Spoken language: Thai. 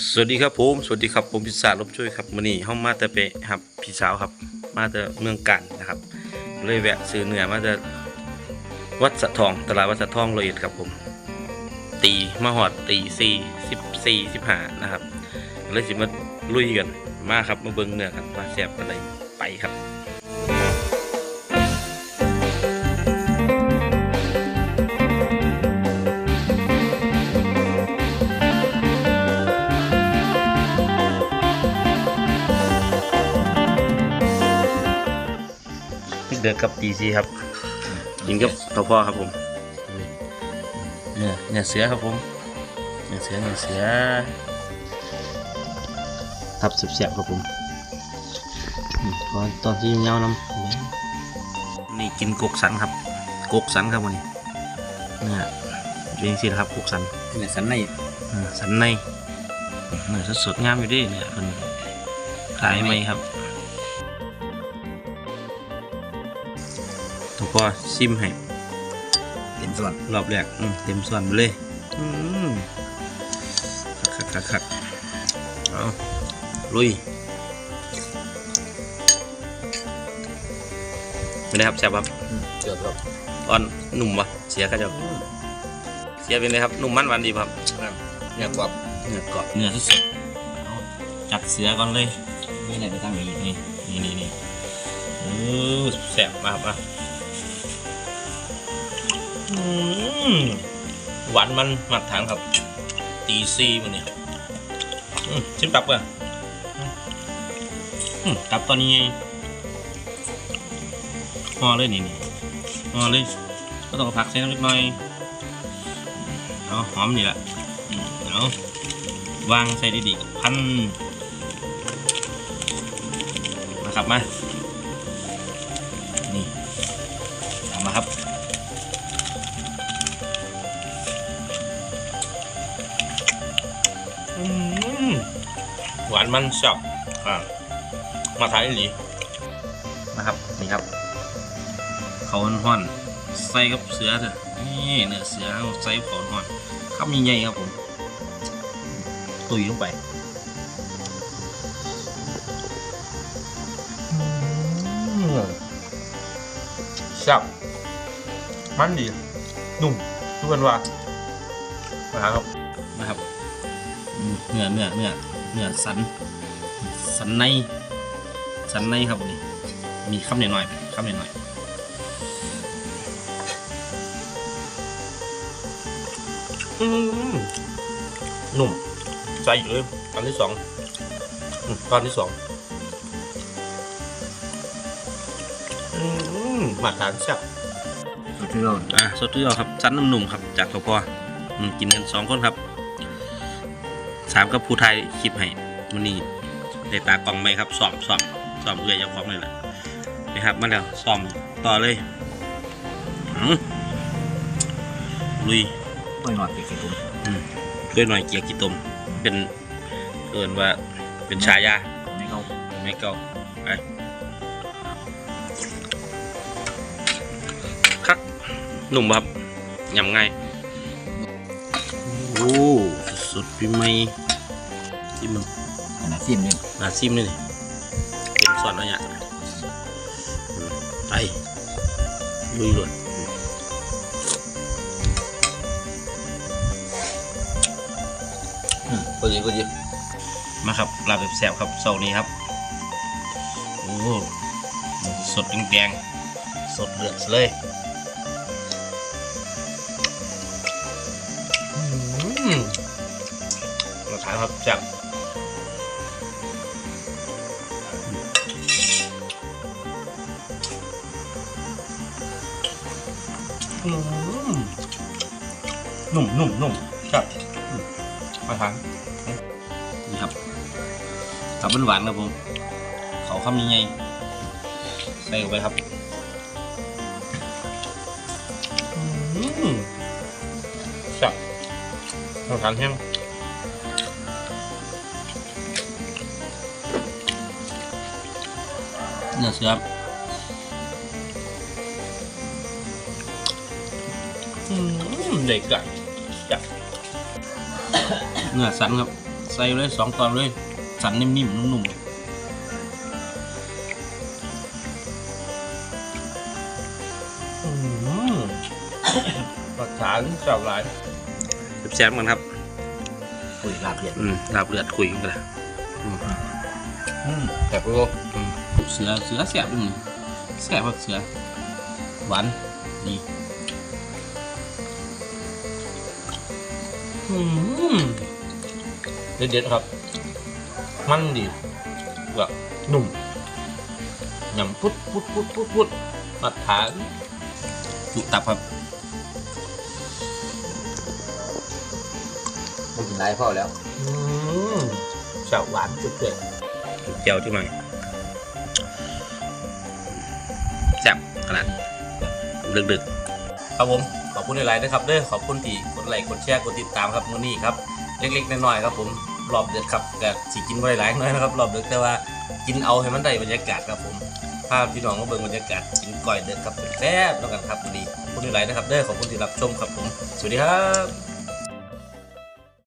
สวัสดีครับผมสวัสดีครับผมพิศาลบช่วยครับวันนี้เฮามาแต่ไปครับพี่สาวครับ มาแต่เมืองกันนะครับ เลยแวะซื้อเนื้อมาแต่วัดสะทองตลาดวัดสะทองโรอยเอ็ดครับผม ตีมาหอดตีสี่สิบสี่สิบห้านะครับเลยสิมาลุยกันมาครับมาเบิ่งเนื้อกันว่าแซ่บกันเลยไปครับ เดือกับตีซีครับกินกับข้าวพ่อครับผมเนื้อเนื้อเสือครับผมเนื้อเสือเนื้อเสือทับเสียบๆครับผมอืมตอนตอนที่เงาน้ำนี่กินกกสันครับ กกสันครับวันนี้เนี่ยเป็นสิครับกกสันเนี่ยสันในอ่าสันในเนื้อสดๆงามอยู่เดิเนี่ยเป็นขายไหมครับ พ่อซิมให้เต็มส่วนรอบแรกอืมเต็มส่วนไปเลยอืมคักคักคักเอาลุยไม่ได้ครับแซ่บครับเกือบครับอ่อนหนุ่มวะเสียก็จะเสียเป็นไงครับหนุ่มมันหวานดีป่ะครับเนี่ยกรอบเนื้อกรอบเนื้อสดๆเอาจัดเสือก่อนเลยนี่ไหนไปตั้งอย่างนี้นี่นี่นี่นี่เออแซ่บมากครับอะอืม หวานมันมาตรฐานครับ ตีซีมันเนี่ยชิมตับก่อนตับตอนนี้ห่อเลยนี่นี่ห่อเลยก็ต้องผักใส่น้ำเล็กน้อยเอาหอมนี่แหละเอาวางใส่ดีๆกับพันนะครับมา มันชอบอ่ามาทานอีหลีนะครับนี่ครับเขาห่อนๆใส่กับเสือเถอะนี่เนื้อเสือเอาใส่เขาห่อนๆข้าวมีใหญ่ครับผม ตุยลงไปแซ่บมันดีนุ่มทุกคนว่ามาครับนะครับอืมเนื้อเนื้อเนื้อ เนื้อสัน สันใน สันในครับนี่ มีคำหน่อยๆคำหน่อยๆอืมนุ่มใจอยู่เลยตอนที่สองอืมตอนที่สองอืมมาทานแซ่บสุดที่เราอะสดที่เราครับชั้นน้ำหนุ่มครับ จากสพอืมกินกันสองคนครับ สามกับผู้ไทยคลิปให้มันนี่ได้ตากล่องไหมครับสอบสอบสอบเอื่อยยาของเลยแหละนะครับมาแล้วสอมต่อเลยอืมลุยต้อยหนอดเก็บผมด้วยหน่อยเกียร์กิตมเป็นเอินว่าเป็นฉายาไม่เข้าไม่เก่าไปคักหนุ่มครับยำง่ายโอ้ สุดปีใหม่ที่มันขนาดซิมเนี่ยนาซิมนี่นี่เต็มส่วนแล้วเนี่ยอืมไปลุยเลยพอดีพอดีมาครับลาบแบบแสบครับเสาร์นี้ครับโอ้สดแดงๆสดเลือดเลย ครับจับอืมนุ่มนุ่มนุ่มครับอืมมาทานนี่ครับตับหวานๆครับผม เขาคำยังไงใส่ลงไปครับอืมจับต้องทานแห้ง เนื้อเสืออืมเด็กอะจับเนื้อสันครับ ใส่เลยสองตอนเลย สันนิ่มๆนุ่มๆอืมปักฐานเจ้าหลายแซ่บๆกันครับคุยลาบเลียดอืมลาบเลือดคุยกันเลยอืมแต่ก็อืม เสือเสือแซ่บอยู่นี่แซ่บครับเสือหวานดีอืมเด็ดๆครับ มันดีแบบนุ่มยำพุดพุดพุดพุดพุดมาทานจุตับครับไม่กินไรพ่อแล้วอืมแซ่บหวานจุดเกิดจุดเจียวที่มัน แซ่บขนาดดึกๆครับผมขอบคุณหลายๆนะครับเด้อขอบคุณที่กดไลค์กดแชร์กดติดตามครับมือนี้ครับเล็กๆน้อยๆครับผมรอบเดือดครับแต่สิกินบ่ได้หลายน้อยนะครับรอบเดือดแต่ว่ากินเอาให้มันได้บรรยากาศครับผมพาพี่น้องมาเบิ่งบรรยากาศกินก้อยเดือดครับแซ่บแล้วกันครับมือนี้ขอบคุณหลายๆนะครับเด้อขอบคุณที่รับชมครับผมสวัสดีครับ